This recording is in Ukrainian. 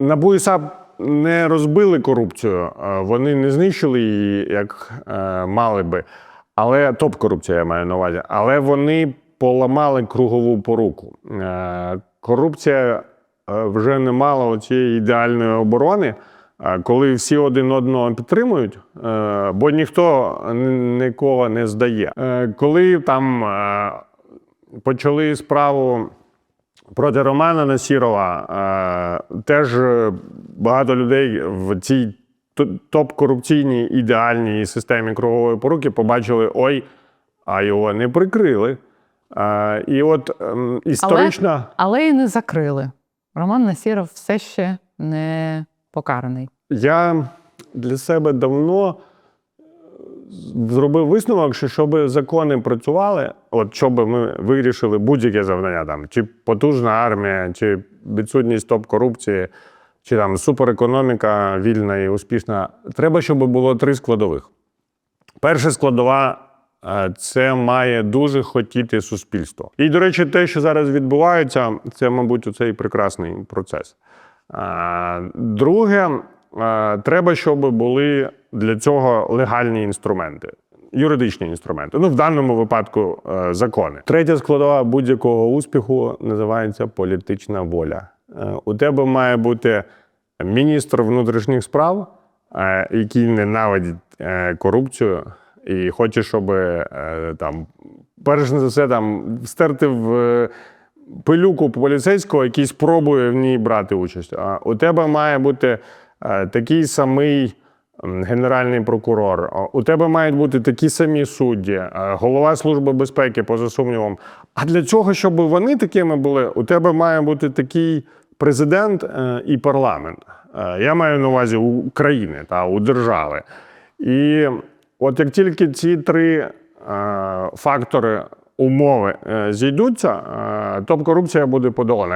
НАБУ і САП не розбили корупцію, е, вони не знищили її, як е, мали би. Але топ-корупція я маю на увазі. Але вони поламали кругову поруку. Е, Корупція вже не мала цієї ідеальної оборони, коли всі один одного підтримують, бо ніхто нікого не здає. Коли там почали справу проти Романа Насірова, е, теж е, багато людей в цій топ-корупційній ідеальній системі кругової поруки побачили: ой, а його не прикрили. Е, І от ем, історична. Але і не закрили. Роман Насіров все ще не покараний. Я для себе давно е, зробив висновок, що щоб закони працювали, от щоб ми вирішили будь-яке завдання, там, чи потужна армія, чи відсутність топ-корупції, чи там суперекономіка вільна і успішна, треба, щоб було три складових. Перша складова е, це має дуже хотіти суспільство. І, до речі, те, що зараз відбувається, це, мабуть, цей прекрасний процес. Е, Друге, треба, щоб були для цього легальні інструменти. Юридичні інструменти, ну в даному випадку е, закони. Третя складова будь-якого успіху називається політична воля. Е, у тебе має бути міністр внутрішніх справ, е, який ненавидить е, корупцію і хоче, щоб е, там, перш за все, там стерти в е, пилюку поліцейського, який спробує в ній брати участь. А у тебе має бути е, такий самий генеральний прокурор. У тебе мають бути такі самі судді, е, голова Служби безпеки, поза сумнівом. А для цього, щоб вони такими були, у тебе має бути такий президент е, і парламент. Е, Я маю на увазі у країни та у держави. І от як тільки ці три е, фактори умови е, зійдуться, е, топ-корупція буде подолана.